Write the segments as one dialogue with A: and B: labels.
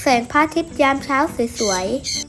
A: แสงพระอาทิตย์ยามเช้าสวยๆ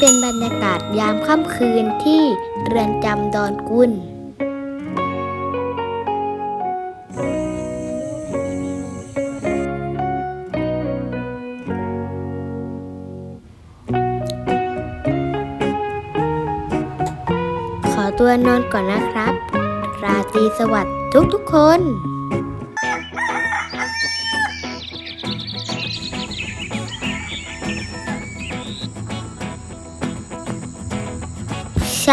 A: เป็นบรรยากาศยามค่ำคืนที่เรือนจำดอนกุลขอตัวนอนก่อนนะครับ ราตรีสวัสดิ์ทุกทุกๆคน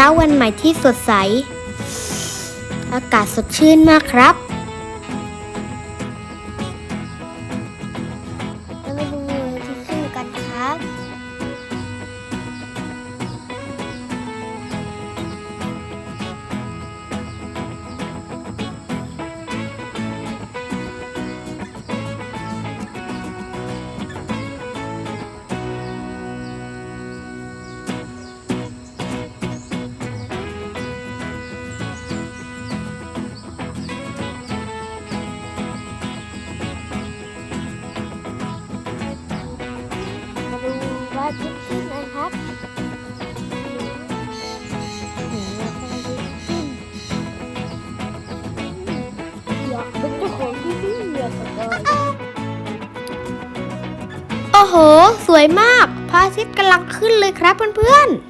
A: ช้าวันใหม่ที่สดใส อากาศสดชื่นมากครับ ทิตย์ขึ้นนะครับอยากเป็นเจ้าของที่นี่อยากได้โอ้โห สวยมากพระอาทิตย์กำลังขึ้นเลยครับเพื่อนๆ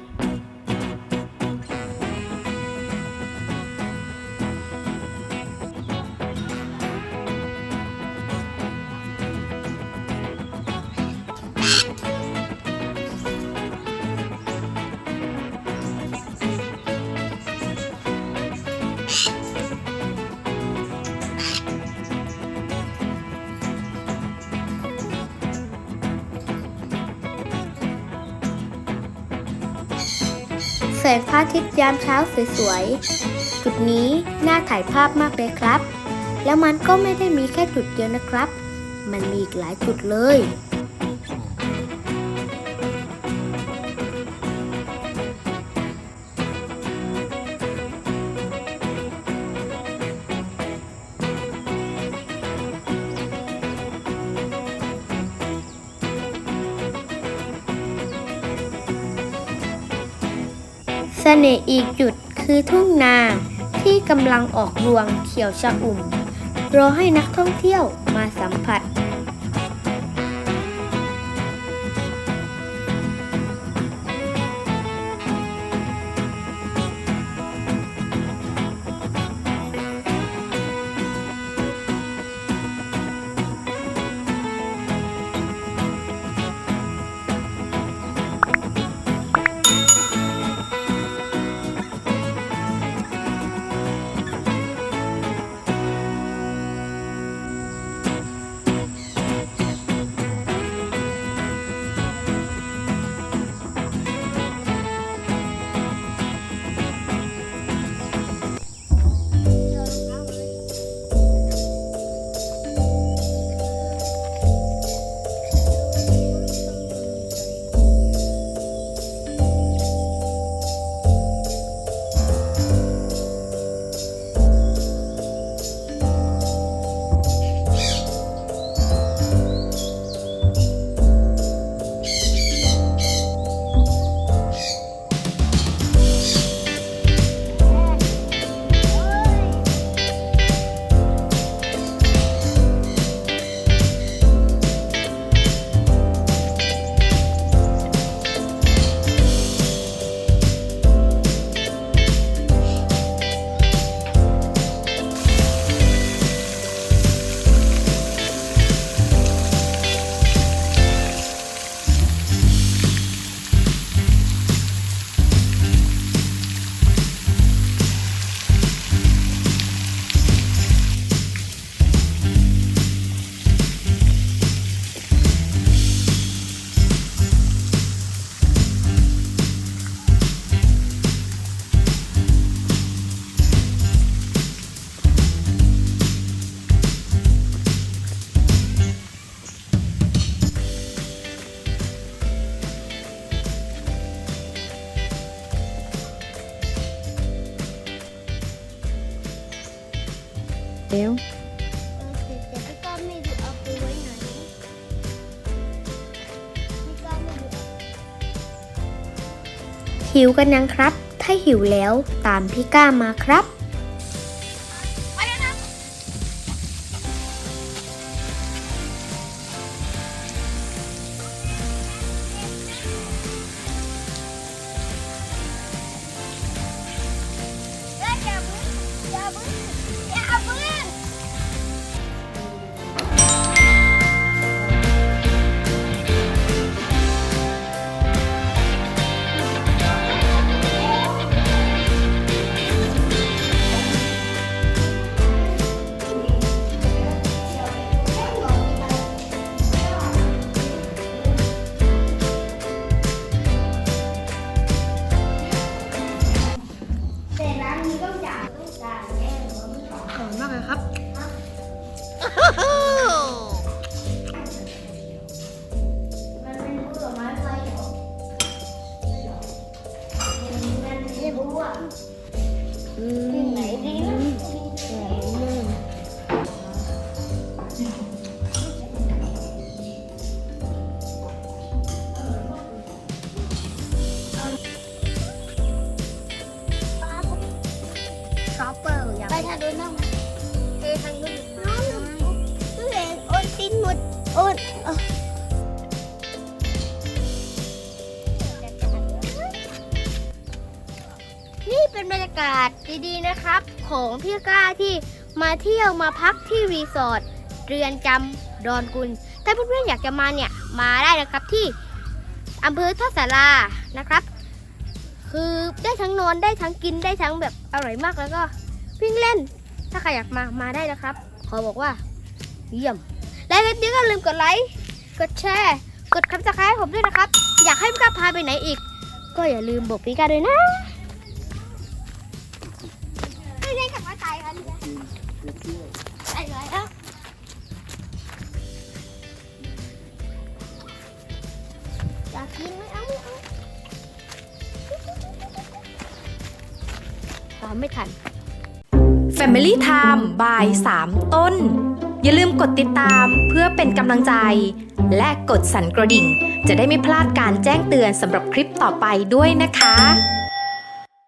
A: งพระอาทิตย์ยามเช้าสวยๆ จุดนี้น่าถ่ายภาพมากเลยครับ แล้วมันก็ไม่ได้มีแค่จุดเดียวนะครับ มันมีอีกหลายจุดเลย น่ห์อีกจุดคือทุ่งนาที่กำลังออกรวงเขียวชะอุ่ม รอให้นักท่องเที่ยวมาสัมผัส
B: เร็ว
A: แต่พี่ก้าไม่รู้เอาไปไว้ไหนพี่ก้าไม่รู้หิวกันยังครับ ถ้าหิวแล้วตามพี่ก้ามาครับ ไม่รู้อะที่ไหนดีนะชอปเปอร์อยากไปทางนู้น เป็นบรรยากาศดีๆนะครับ ของพี่ก้าที่มาเที่ยวมาพักที่รีสอร์ทเรือนจำดอนกุล ถ้าเพื่อนๆอยากจะมาเนี่ยมาได้นะครับที่อำเภอท่าสารานะครับ คือได้ทั้งนอนได้ทั้งกินได้ทั้งแบบอร่อยมากแล้วก็วิ่งเล่น ถ้าใครอยากมามาได้นะครับ ขอบอกว่า เยี่ยม และคลิปนี้ก็ลืมกดไลค์กดแชร์กดคับสไครต์ผมด้วยนะครับ อยากให้พี่ก้าพาไปไหนอีก ก็อย่าลืมบอกพี่ก้าด้วยนะามไม่ทัน
C: Family Time บาย 3 ต้น อย่าลืมกดติดตามเพื่อเป็นกำลังใจ และกดสั่นกระดิ่ง จะได้ไม่พลาดการแจ้งเตือนสำหรับคลิปต่อไปด้วยนะคะ